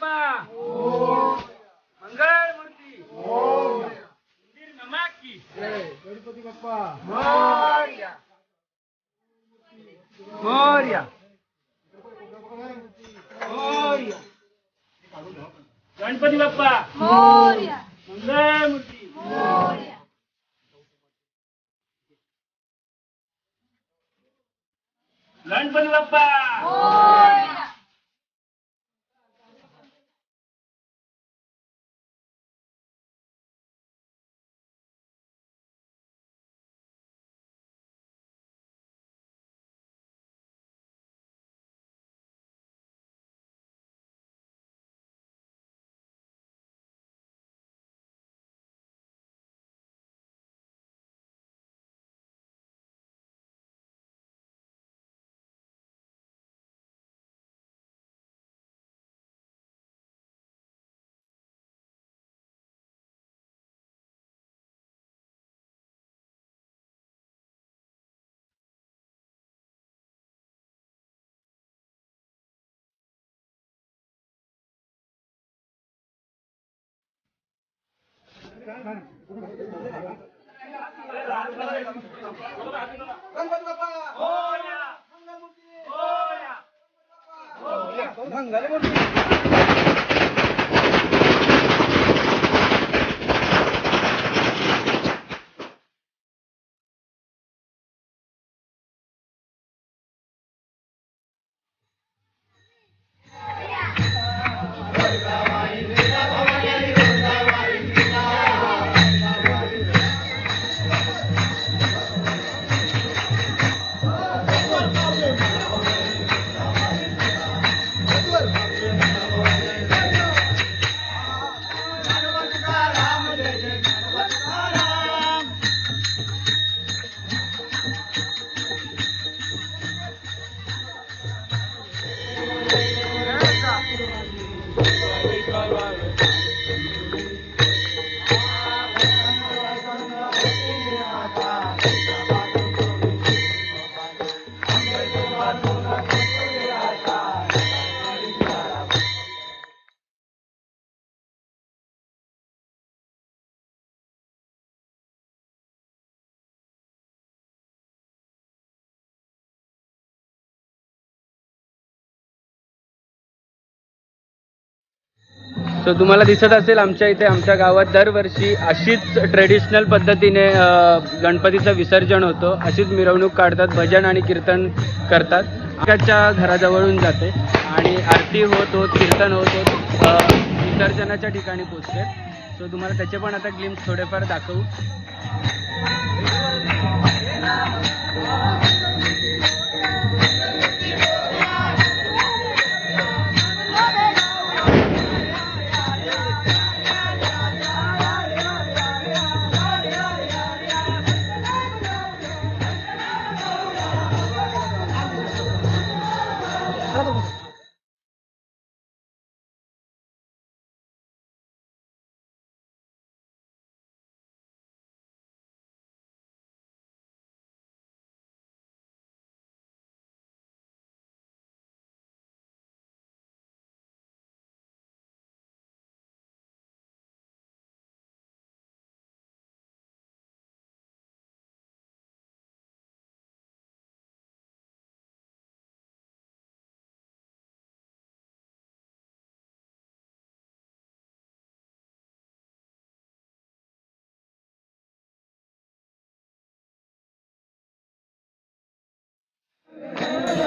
बाप्पा. मंगळ मूर्ती मंदिर नमा की गणपती बाप्पा मोर्या. मोर्या. मोर्या. गणपती बाप्पा. मोरया. मंगळ मूर्ती मोरया. गणपती बाप्पा. मंगल मूर्ति सो तुम्हाला दिसत असेल आमच्या इथे आमच्या गावात दरवर्षी अशीच ट्रेडिशनल पद्धतीने गणपतीचं विसर्जन होतं. अशीच मिरवणूक काढतात भजन आणि कीर्तन करतात. आमच्या घराजवळून जाते आणि आरती होत होत कीर्तन होत होत विसर्जनाच्या ठिकाणी पोचते. सो तुम्हाला त्याचे पण आता ग्लिम्स थोडेफार दाखवू.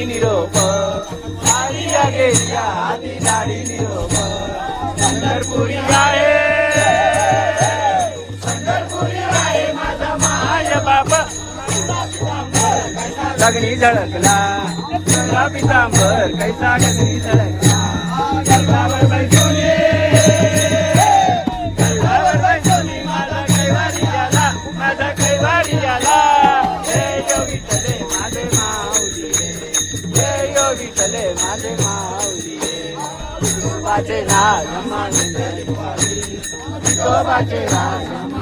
नाडी दाढी निरोप आलिया गेलिया आली नाडी निरोप. पंढरपुरी आहे. पंढरपुरी आहे माझा माय बाप. गगनी झळकला पितांबर कैसा गगनी झळकला. Jai Rama, Jai Rama, Jai Rama, Jai Rama,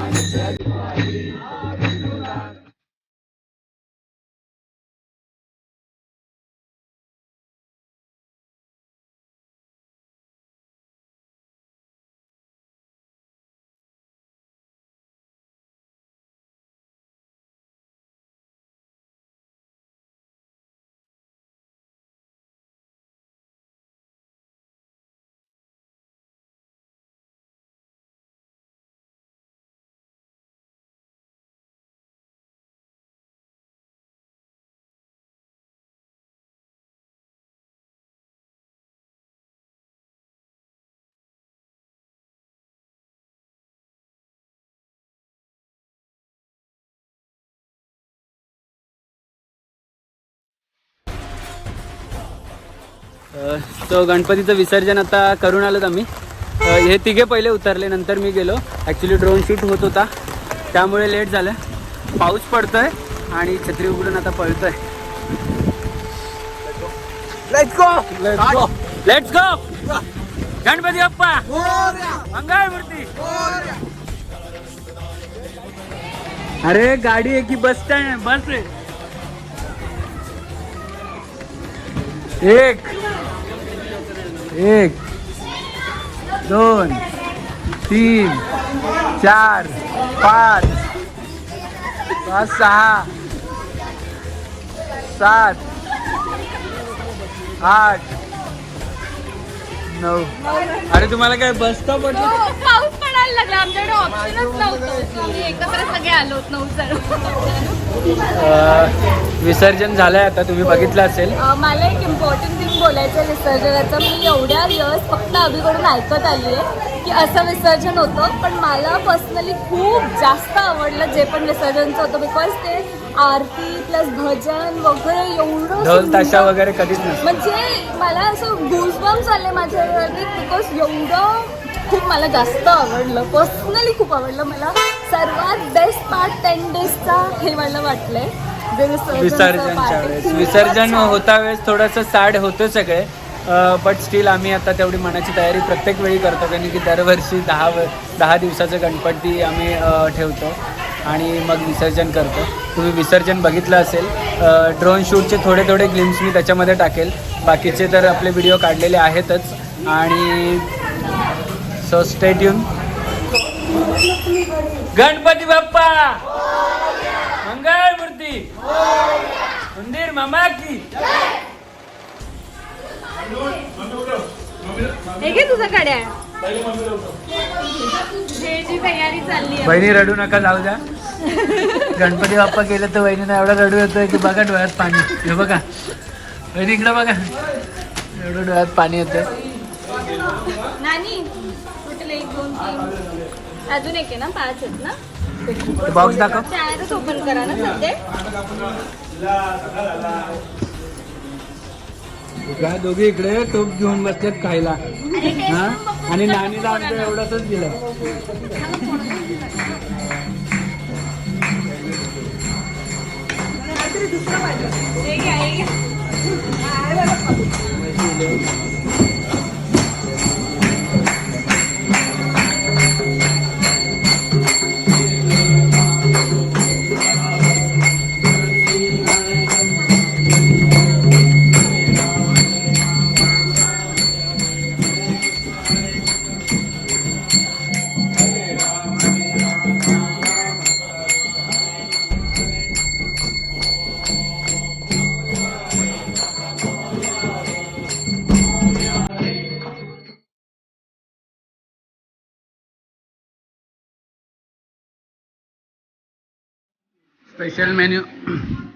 तो गणपतीचं विसर्जन आता करून आलोत आम्ही. हे तिघे पहिले उतरले नंतर मी गेलो. ॲक्च्युली ड्रोन शूट होत होता. त्यामुळे लेट झालं. पाऊस पडतोय आणि छत्री उघडून आता पळतोय. Let's go let's go Ganpati Bappa! Mangal Murti! अरे गाडी आहे की बस स्टँड बस आहे एक एक दोन तीन चार पाच पाच सहा सात आठ नऊ अरे तुम्हाला काय बस स्टॉप वाटलं? हो, पाऊस पडायला लागला. आमच्याकडे ऑप्शनच नव्हतं. आम्ही एकत्र सगळे आलो नऊ अं, विसर्जन झालंय आता तुम्ही बघितलं असेल. मला एक इम्पॉर्टंट थिंग बोलायचं आहे विसर्जनाचं. मी एवढ्या इयर्स फक्त अभिकडून ऐकत आली आहे की असं विसर्जन होतं पण मला पर्सनली खूप जास्त आवडलं जे पण विसर्जनचं होतं बिकॉज ते आरती प्लस भजन वगैरे एवढं ढोल ताशा सुंदर- वगैरे कधीच नसतं. म्हणजे मला असं गुजबम्स आले माझ्या बिकॉज एवढं खूप मला जास्त आवडलं. पर्सनली खूप आवडलं. मला सर्वात बेस्ट पार्ट टेन डेजचा हे मला वाटलंय. जे विसर्जनचं विसर्जनच्या आहे. वेळेस. खूपच विसर्जन छान. होता वेळेस थोडंसं सॅड होतं सगळे बट स्टील आम्ही आता तेवढी मनाची तयारी प्रत्येक वेळी करतो कारण की दरवर्षी दहा व दहा दिवसाचं गणपती आम्ही अ, ठेवतो. आणि मग विसर्जन करतो. तुम्ही विसर्जन बघितलं असेल ड्रोन शूटचे थोडे थोडे ग्लिम्स मी त्याच्यामध्ये टाकेल. बाकीचे तर आपले व्हिडिओ काढलेले आहेतच. आणि सो स्टेट येऊन गणपती बाप्पा! मंगळ मूर्ती! मंदिर मामा की! हे तुझं कड्या. जे जी तयारी चालली आहे. बहिणी रडू नका जाऊ द्या. गणपती बाप्पा गेले तर बहिणीला एवढा रडू येतोय की बघा डोळ्यात पाणी. हे बघा. बहिणी इकडं बघा. एवढं डोळ्यात पाणी येतंय. नानी कुठले एक दोन तीन. अजून एक आहे ना? पाच आहेत ना? बॉक्स दाखव. ओपन करा ना सध्या. का दोघे इकडे टोप घेऊन बसलेत खायला. हा? आणि नानीला आमचं एवढंच दिलं? 얘기야 얘기야 아 이거 revisar el menú.